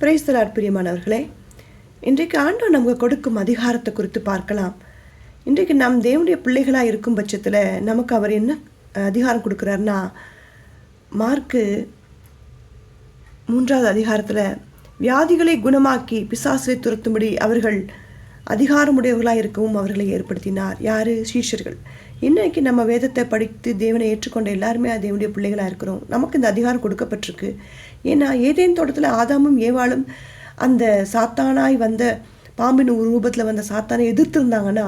Praise the Lord பிரியமானவர்களே இன்றைக்கு ஆண்டவர் நமக்கு கொடுக்கும் அதிகாரத்தை குறித்து பார்க்கலாம். இன்றைக்கு நம் தேவனுடைய பிள்ளைகளாக இருக்கும் பட்சத்தில் நமக்கு அவர் என்ன அதிகாரம் கொடுக்குறாருன்னா மார்க்கு மூன்றாவது அதிகாரத்தில் வியாதிகளை குணமாக்கி பிசாசை துரத்தும்படி அவர்கள் அதிகாரமுடையவர்களாக இருக்கவும் அவர்களை ஏற்படுத்தினார். யார்? சீஷர்கள். இன்னைக்கு நம்ம வேதத்தை படித்து தேவனை ஏற்றுக்கொண்ட எல்லாருமே தேவனுடைய பிள்ளைகளாக இருக்கிறோம் நமக்கு இந்த அதிகாரம் கொடுக்கப்பட்டிருக்கு. ஏன்னா ஏதேன் தோட்டத்தில் ஆதாமும் ஏவாளும் அந்த சாத்தானாய் வந்த பாம்பின் ரூபத்தில் வந்த சாத்தானை எதிர்த்திருந்தாங்கன்னா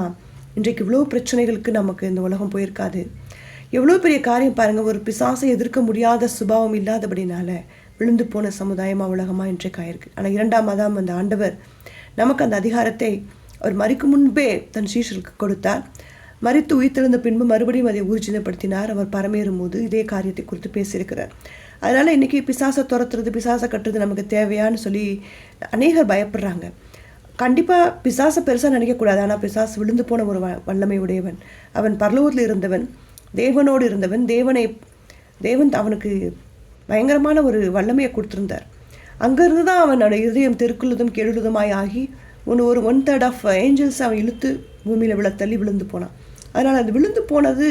இன்றைக்கு இவ்வளோ பிரச்சனைகளுக்கு நமக்கு இந்த உலகம் போயிருக்காது. எவ்வளோ பெரிய காரியம் பாருங்கள் ஒரு பிசாசை எதிர்க்க முடியாத சுபாவம் இல்லாதபடினால விழுந்து போன சமுதாயமாக உலகமாக இன்றைக்கு ஆயிருக்கு. ஆனால் இரண்டாம் மாதம் அந்த ஆண்டவர் நமக்கு அந்த அதிகாரத்தை அவர் மறிக்கும் முன்பே தன் சீஷருக்கு கொடுத்தார். மறித்து உயிர்த்தெழுந்த பின்பு மறுபடியும் அதை ஊர்ஜிதப்படுத்தினார் அவர் பரமேறும் போது இதே காரியத்தை குறித்து பேசியிருக்கிறார். அதனால் இன்றைக்கி பிசாசை துரத்துறது பிசாசை கட்டுறது நமக்கு தேவையான்னு சொல்லி அநேகர் பயப்படுறாங்க. கண்டிப்பாக பிசாசை பெருசாக நினைக்கக்கூடாது. ஆனால் பிசாசு விழுந்து போன ஒரு வ- வல்லமை உடையவன். அவன் பரலோகத்தில் இருந்தவன் தேவனோடு இருந்தவன் தேவனை தேவன் அவனுக்கு பயங்கரமான ஒரு வல்லமையை கொடுத்துருந்தார். அங்கேருந்து தான் அவனோட இருதயம் தெருக்குள்ளதும் கெழுதுமாய் ஆகி ஒன்று ஒரு ஒன் தேர்ட் ஆஃப் ஏஞ்சல்ஸ் அவன் இழுத்து பூமியில் விழ தள்ளி விழுந்து போனான். அதனால் அது விழுந்து போனது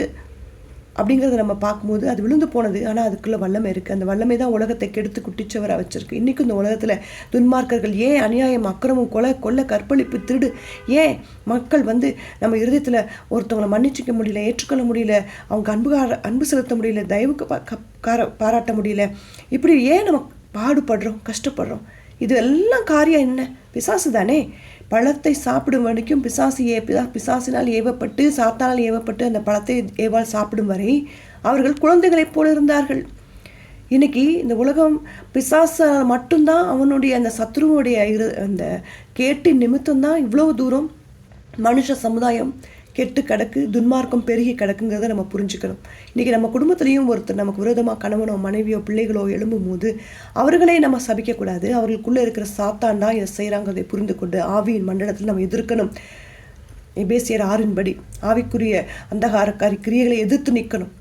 அப்படிங்கிறத நம்ம பார்க்கும்போது அது விழுந்து போனது ஆனால் அதுக்குள்ளே வல்லமை இருக்குது அந்த வல்லமை தான் உலகத்தை கெடுத்து குட்டிச்சவராக வச்சுருக்கு. இன்றைக்கும் இந்த உலகத்தில் துன்மார்க்கர்கள் ஏன் அநியாயம் அக்கிரமம் கொலை கொள்ளை கற்பழிப்பு திருடு ஏன் மக்கள் வந்து நம்ம இருதயத்தில் ஒருத்தவங்களை மன்னிச்சிக்க முடியல ஏற்றுக்கொள்ள முடியல அவங்க அன்பு அன்பு செலுத்த முடியல தயவுக்கு பா- கார- பாராட்ட முடியல இப்படி ஏன் நம்ம பாடுபடுறோம் கஷ்டப்படுறோம்? இது எல்லாம் காரியம் என்ன? பிசாசு தானே? பழத்தை சாப்பிடும் வரைக்கும் பிசாசு ஏ பிசா பிசாசினால் ஏவப்பட்டு சாத்தானால் ஏவப்பட்டு அந்த பழத்தை ஏவால் சாப்பிடும் வரை அவர்கள் குழந்தைகளைப் போல இருந்தார்கள். இன்னைக்கு இந்த உலகம் பிசாசால் மட்டும்தான் அவனுடைய அந்த சத்ருவுடைய இரு அந்த கேட்டின் நிமித்தம்தான் இவ்வளோ தூரம் மனுஷ சமுதாயம் கெட்டு கிடக்கு துன்மார்க்கம் பெருகி கிடக்குங்கிறத நம்ம புரிஞ்சுக்கணும். இன்றைக்கி நம்ம குடும்பத்துலேயும் ஒருத்தர் நமக்கு விரோதமாக கணவனோ மனைவியோ பிள்ளைகளோ எழும்பும் போது அவர்களே நம்ம சபிக்கக்கூடாது. அவர்களுக்குள்ளே இருக்கிற சாத்தான் தான் இதை செய்கிறாங்கிறதை புரிந்து கொண்டு ஆவியின் மண்டலத்தில் நம்ம எதிர்க்கணும். எபேசியர் ஆறின்படி ஆவிக்குரிய அந்தகாரக்காரி கிரியைகளை எதிர்த்து நிற்கணும்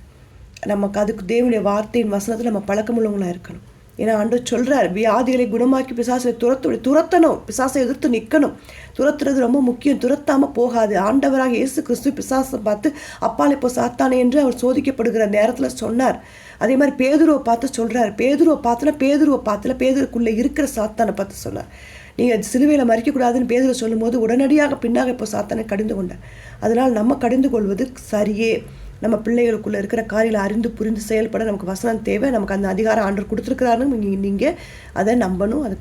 நமக்கு அதுக்கு தேவனுடைய வார்த்தையின் வசனத்தில் நம்ம பழக்கமுள்ளவங்களாக இருக்கணும். ஏன்னா ஆண்டு சொல்கிறார் வியாதிகளை குணமாக்கி பிசாசை துரத்து துரத்தணும். பிசாசை எதிர்த்து நிற்கணும் துரத்துறது ரொம்ப முக்கியம். துரத்தாமல் போகாது. ஆண்டவராக இயேசு கிறிஸ்து பிசாசை பார்த்து அப்பால் இப்போ சாத்தானே என்று அவர் சோதிக்கப்படுகிற நேரத்தில் சொன்னார். அதே மாதிரி பேதுருவை பார்த்து சொல்கிறார் பேதுருவை பார்த்துல பேதுருவை பார்த்துல பேதுருக்குள்ளே இருக்கிற சாத்தானை பார்த்து சொன்னார். நீங்கள் சிலுவையில் மறிக்கக்கூடாதுன்னு பேதுரை சொல்லும்போது உடனடியாக பின்னாக இப்போ சாத்தானை கடிந்து கொண்டார். அதனால் நம்ம கடிந்து கொள்வது சரியே. நம்ம பிள்ளைகளுக்குள்ள இருக்கிற காரியில் அறிந்து புரிந்து செயல்பட நமக்கு வசனம் தேவை. நமக்கு அந்த அதிகாரம் ஆண்டவர் கொடுத்துருக்கிறாருன்னு நீங்கள் அதை நம்பணும். அதுக்கு